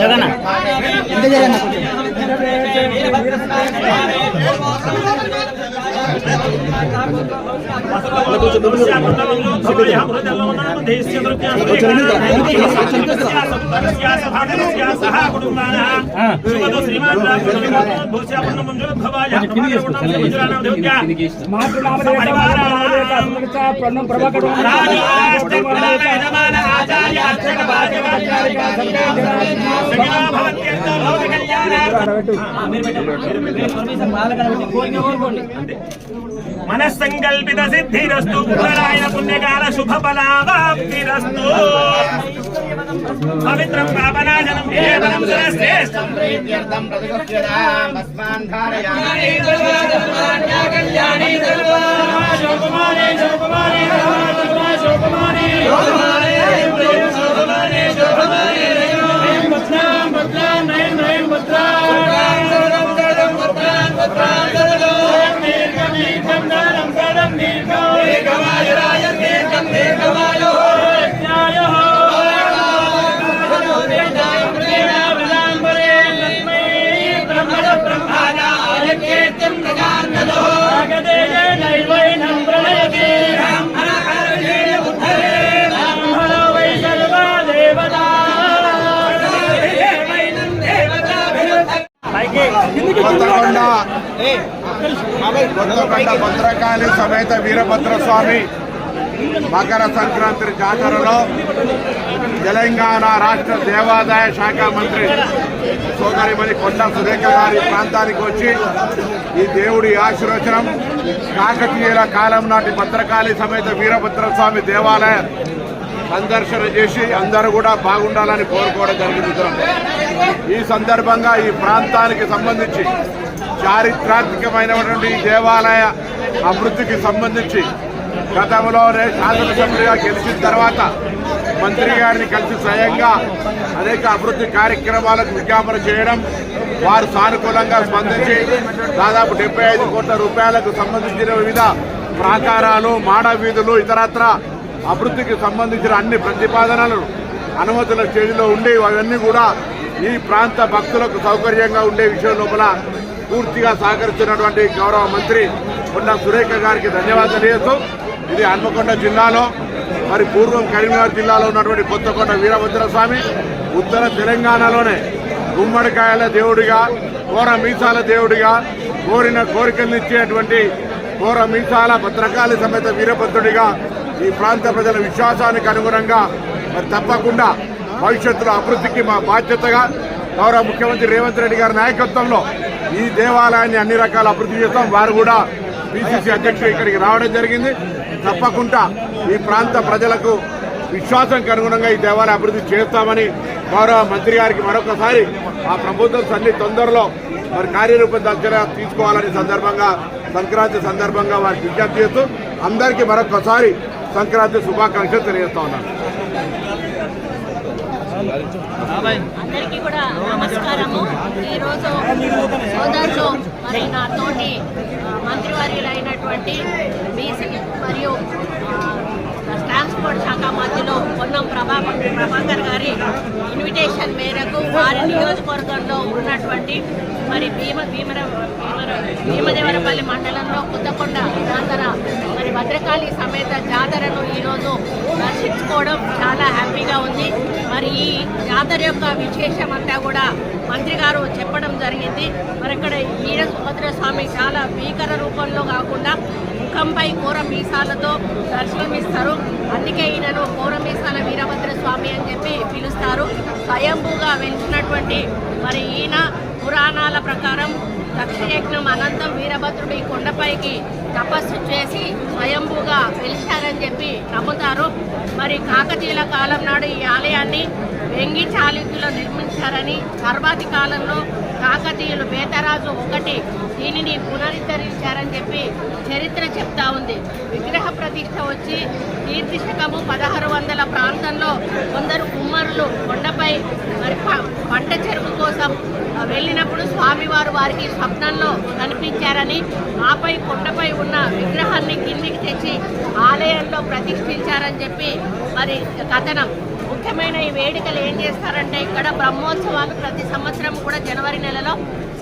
జగన్. జగన్. ప్రణం ప్రభాకర్ మనస్సంకల్పిత సిద్ధిరస్తు పునరాయణ పుణ్యకాల శుభ ఫలావాప్తిరస్తు పవిత్రం పాపనాశనం కేవలం శ్రేష్టం ప్రీత్యర్థం భస్మాన్ ధారయామి కొత్తకొండ కొత్తకొండ భద్రకాళి సమేత వీరభద్ర స్వామి మకర సంక్రాంతి జాతరలో తెలంగాణ రాష్ట్ర దేవాదాయ శాఖ మంత్రి సోదరిమణి కొండ సురేఖ గారి ప్రాంతానికి వచ్చి ఈ దేవుడి ఆశీర్వచనం కాకతీయుల కాలం నాటి భద్రకాళి సమేత వీరభద్ర స్వామి దేవాలయం. సందర్శన చేసి అందరూ కూడా బాగుండాలని కోరుకోవడం జరుగుతుంది ఈ సందర్భంగా ఈ ప్రాంతానికి సంబంధించి చారిత్రాత్మకమైనటువంటి దేవాలయ అభివృద్ధికి సంబంధించి గతంలోనే శాసనసభ్యుడిగా గెలిచిన తర్వాత మంత్రి గారిని కలిసి స్వయంగా అనేక అభివృద్ధి కార్యక్రమాలకు విజ్ఞాపన చేయడం వారు సానుకూలంగా స్పందించి దాదాపు డెబ్బై ఐదు కోట్ల రూపాయలకు సంబంధించిన వివిధ ప్రాకారాలు మాడ వీధులు ఇతరత్ర అభివృద్ధికి సంబంధించిన అన్ని ప్రతిపాదనలు అనుమతుల స్టేజ్లో ఉండి అవన్నీ కూడా ఈ ప్రాంత భక్తులకు సౌకర్యంగా ఉండే విషయం లోపల పూర్తిగా సహకరిస్తున్నటువంటి గౌరవ మంత్రి ఉన్న సురేఖ గారికి ధన్యవాదాలు తెలియజేస్తూ ఇది హన్మకొండ జిల్లాలో మరి పూర్వం కరీంనగర్ జిల్లాలో ఉన్నటువంటి కొత్తకొండ వీరభద్ర స్వామి ఉత్తర తెలంగాణలోనే గుమ్మడికాయల దేవుడిగా కోర మీసాల దేవుడిగా కోరిన కోరికలను ఇచ్చేటువంటి కోర మీసాల భద్రకాళి సమేత వీరభద్రుడిగా ఈ ప్రాంత ప్రజల విశ్వాసానికి అనుగుణంగా మరి తప్పకుండా భవిష్యత్తులో అభివృద్ధికి మా బాధ్యతగా గౌరవ ముఖ్యమంత్రి రేవంత్ రెడ్డి గారి నాయకత్వంలో ఈ దేవాలయాన్ని అన్ని రకాల అభివృద్ధి చేస్తాం. వారు కూడా పిసిసి అధ్యక్షుడు ఇక్కడికి రావడం జరిగింది. తప్పకుండా ఈ ప్రాంత ప్రజలకు విశ్వాసంకి అనుగుణంగా ఈ దేవాలయ అభివృద్ధి చేస్తామని గౌరవ మంత్రి గారికి మరొకసారి ఆ ప్రభుత్వం అన్ని తొందరలో మరి కార్యరూపం దగ్గర తీసుకోవాలని సందర్భంగా సంక్రాంతి సందర్భంగా వారికి విజ్ఞప్తి చేస్తూ అందరికీ మరొకసారి సంక్రాంతి శుభాకాంక్షలు తెలియజేస్తా ఉన్నాను. అందరికీ కూడా నమస్కారము. ఈరోజు సోదరులు మరి నా తోటి ఆ, మంత్రివర్యులైనటువంటి బీసీ మరియు ఆ, ట్రాన్స్పోర్ట్ శాఖ మంత్రులు పొన్నం ప్రభా ప్రభాకర్ గారి ఇన్విటేషన్ మేరకు వారి నియోజకవర్గంలో ఉన్నటువంటి మరి భీమ భీమర భీమదేవరపల్లి మండలంలో కుద్దకొండ జాతర మరి భద్రకాళి సమేత జాతరను ఈరోజు దర్శించుకోవడం చాలా హ్యాపీగా ఉంది. మరి ఈ జాతర యొక్క విశేషం అంతా కూడా మంత్రి గారు చెప్పడం జరిగింది. మరి ఇక్కడ ఈర సుభద్ర స్వామి చాలా భీకర రూపంలో కాకుండా ముఖంపై కూర మీసాలతో దర్శనమిస్తారు. అందుకే ఈయనను కూర మీసాల వీరభద్ర స్వామి అని చెప్పి పిలుస్తారు. స్వయంభూగా వెలిసినటువంటి మరి ఈయన పురాణాల ప్రకారం దక్షయజ్ఞం అనంతం వీరభద్రుడు ఈ కొండపైకి తపస్సు చేసి స్వయంభూగా వెలిచారని చెప్పి నమ్ముతారు. మరి కాకతీయుల కాలం నాడు ఈ ఆలయాన్ని వెంగి చాళుక్యులు నిర్మించారని తర్వాతి కాలంలో కాకతీయులు బేతరాజు ఒకటి దీనిని పునరుద్ధరించారని చెప్పి చరిత్ర చెప్తా ఉంది. విగ్రహ ప్రతిష్ట వచ్చి కీర్తిశకము పదహారు వందల ప్రాంతంలో కొందరు కుమ్మరులు కొండపై మరి పంట చెరుకు కోసం వెళ్ళినప్పుడు స్వామివారు వారికి స్వప్నంలో కనిపించారని ఆపై కొండపై ఉన్న విగ్రహాన్ని కిందికి తెచ్చి ఆలయంలో ప్రతిష్ఠించారని చెప్పి మరి కథనం. ముఖ్యమైన ఈ వేడుకలు ఏం చేస్తారంటే ఇక్కడ బ్రహ్మోత్సవాలు ప్రతి సంవత్సరం కూడా జనవరి నెలలో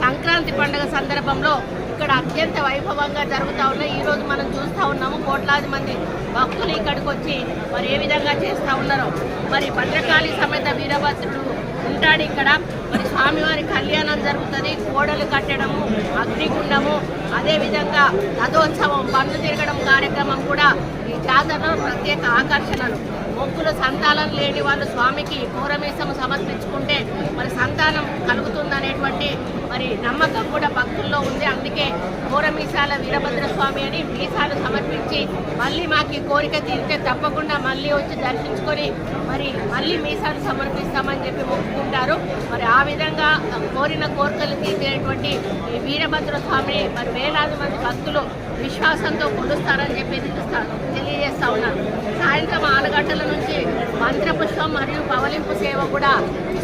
సంక్రాంతి పండుగ సందర్భంలో ఇక్కడ అత్యంత వైభవంగా జరుగుతూ ఉన్నాయి. ఈరోజు మనం చూస్తూ ఉన్నాము కోట్లాది మంది భక్తులు ఇక్కడికి వచ్చి మరి ఏ విధంగా చేస్తూ ఉన్నారో. మరి భద్రకాళి సమేత వీరభద్రుడు ఉంటాడు ఇక్కడ. మరి స్వామివారి కళ్యాణం జరుగుతుంది కోడలు కట్టడము అగ్నిగుండము అదేవిధంగా రథోత్సవం బండ్లు తిరగడం కార్యక్రమం కూడా ఈ జాతరలో ప్రత్యేక ఆకర్షణలు. మొక్కులు సంతానం లేని వాళ్ళు స్వామికి పూరమీసము సమర్పించుకుంటే మరి సంతానం కలుగుతుందనేటువంటి మరి నమ్మకం కూడా భక్తుల్లో ఉంది. అందుకే పూరమీసాల వీరభద్ర స్వామి అని మీసాలు సమర్పించి మళ్ళీ మాకు కోరిక తీరితే తప్పకుండా మళ్ళీ వచ్చి దర్శించుకొని మరి మళ్ళీ మీసాలు సమర్పిస్తామని చెప్పి మొక్కుకుంటారు. మరి ఆ విధంగా కోరిన కోరికలు తీర్చేటువంటి ఈ వీరభద్ర స్వామిని మరి వేలాది మంది భక్తులు విశ్వాసంతో కొలుస్తారని చెప్పి తెలుస్తాను తెలియజేస్తా ఉన్నాను సాయంత్రం ఆరు గంటల నుంచి మంత్రపుష్పం మరియు పవలింపు సేవ కూడా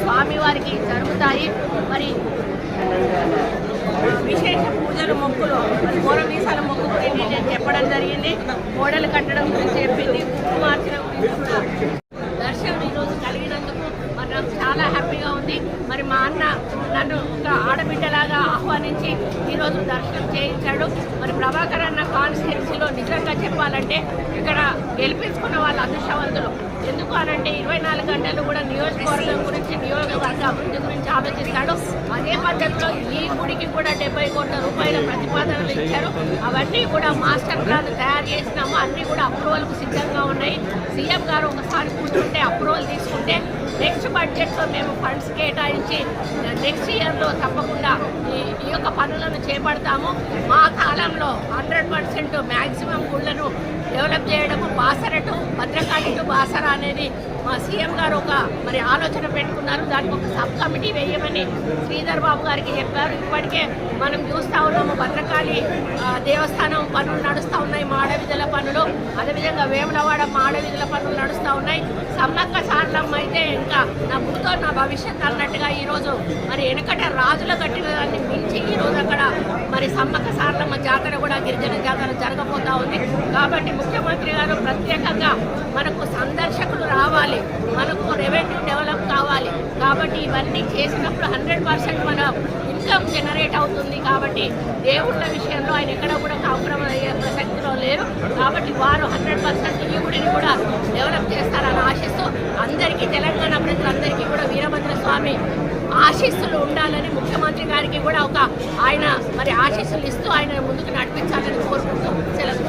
స్వామివారికి జరుగుతాయి. మరి విశేష పూజలు మొక్కులు పూర్వీసాల మొక్కు గురించి నేను చెప్పడం జరిగింది. గోడలు కట్టడం గురించి చెప్పింది. ఉప్పు మార్చడం గురించి కూడా. దర్శనం ఈరోజు కలిగినందుకు మరి నాకు చాలా హ్యాపీగా ఉంది. మరి మా అన్న నన్ను ఆడబిడ్డలాగా ఆహ్వానించి ఈరోజు దర్శనం చేయించాడు. మరి ప్రభాకర్ అన్న కాన్స్టిట్యున్సీలో నిజంగా చెప్పాలంటే ఇక్కడ గెలిపించుకున్న వాళ్ళ అదృష్టవంతులు. ఎందుకు అనంటే ఇరవై నాలుగు గంటలు కూడా నియోజకవర్గం గురించి నియోజకవర్గ అభివృద్ధి గురించి ఆలోచిస్తాడు. అదే పద్ధతిలో ఈ గుడికి కూడా డెబ్బై కోట్ల రూపాయల ప్రతిపాదనలు ఇచ్చారు. అవన్నీ కూడా మాస్టర్ ప్లాన్ తయారు చేసినాము. అన్నీ కూడా అప్రూవల్కు సిద్ధంగా ఉన్నాయి. సీఎం గారు ఒకసారి కూర్చుంటే అప్రూవల్ తీసుకుంటే నెక్స్ట్ బడ్జెట్లో మేము ఫండ్స్ కేటాయించి నెక్స్ట్ ఇయర్లో తప్పకుండా ఈ ఈ యొక్క పనులను చేపడతాము. మా కాలంలో హండ్రెడ్ పర్సెంట్ మ్యాక్సిమం గుళ్ళను డెవలప్ చేయడము బాసరటు భద్రకాళి బాసర అనేది మా సీఎం గారు ఒక మరి ఆలోచన పెట్టుకున్నారు. దానికి ఒక సబ్ కమిటీ వేయమని శ్రీధర్ బాబు గారికి చెప్పారు. ఇప్పటికే మనం చూస్తూ ఉన్నాము భద్రకాళి దేవస్థానం పనులు నడుస్తూ ఉన్నాయి మాడవిధుల పనులు. అదేవిధంగా వేములవాడ మా మాడవిధుల పనులు నడుస్తూ ఉన్నాయి. సమ్మక్క సారలమ్మ అయితే ఇంకా నా భూతో నా భవిష్యత్ అన్నట్టుగా ఈరోజు మరి వెనకట రాజులు కట్టిన దాన్ని మించి ఈరోజు అక్కడ మరి సమ్మక సారలమ్మ జాతర కూడా గిరిజన జాతర జరగబోతా ఉంది. కాబట్టి ముఖ్యమంత్రి గారు ప్రత్యేకంగా మనకు సందర్శకులు రావాలి మనకు రెవెన్యూ డెవలప్ కావాలి. కాబట్టి ఇవన్నీ చేసినప్పుడు హండ్రెడ్ పర్సెంట్ మన ఇన్కమ్ జనరేట్ అవుతుంది కాబట్టి దేవుళ్ళ విషయంలో ఆయన ఎక్కడ కూడా కాంప్రమైజ్ అయ్యే ప్రసక్తిలో లేరు. కాబట్టి వారు హండ్రెడ్ పర్సెంట్ ఈ గుడిని కూడా డెవలప్ చేస్తారని ఆశిస్తూ అందరికీ తెలంగాణ ప్రజలందరికీ కూడా వీరభద్ర స్వామి ఆశీస్సులు ఉండాలని ముఖ్యమంత్రి గారికి కూడా ఒక ఆయన మరి ఆశీస్సులు ఇస్తూ ఆయన ముందుకు నడిపించాలని కోరుకుంటూ సెలవు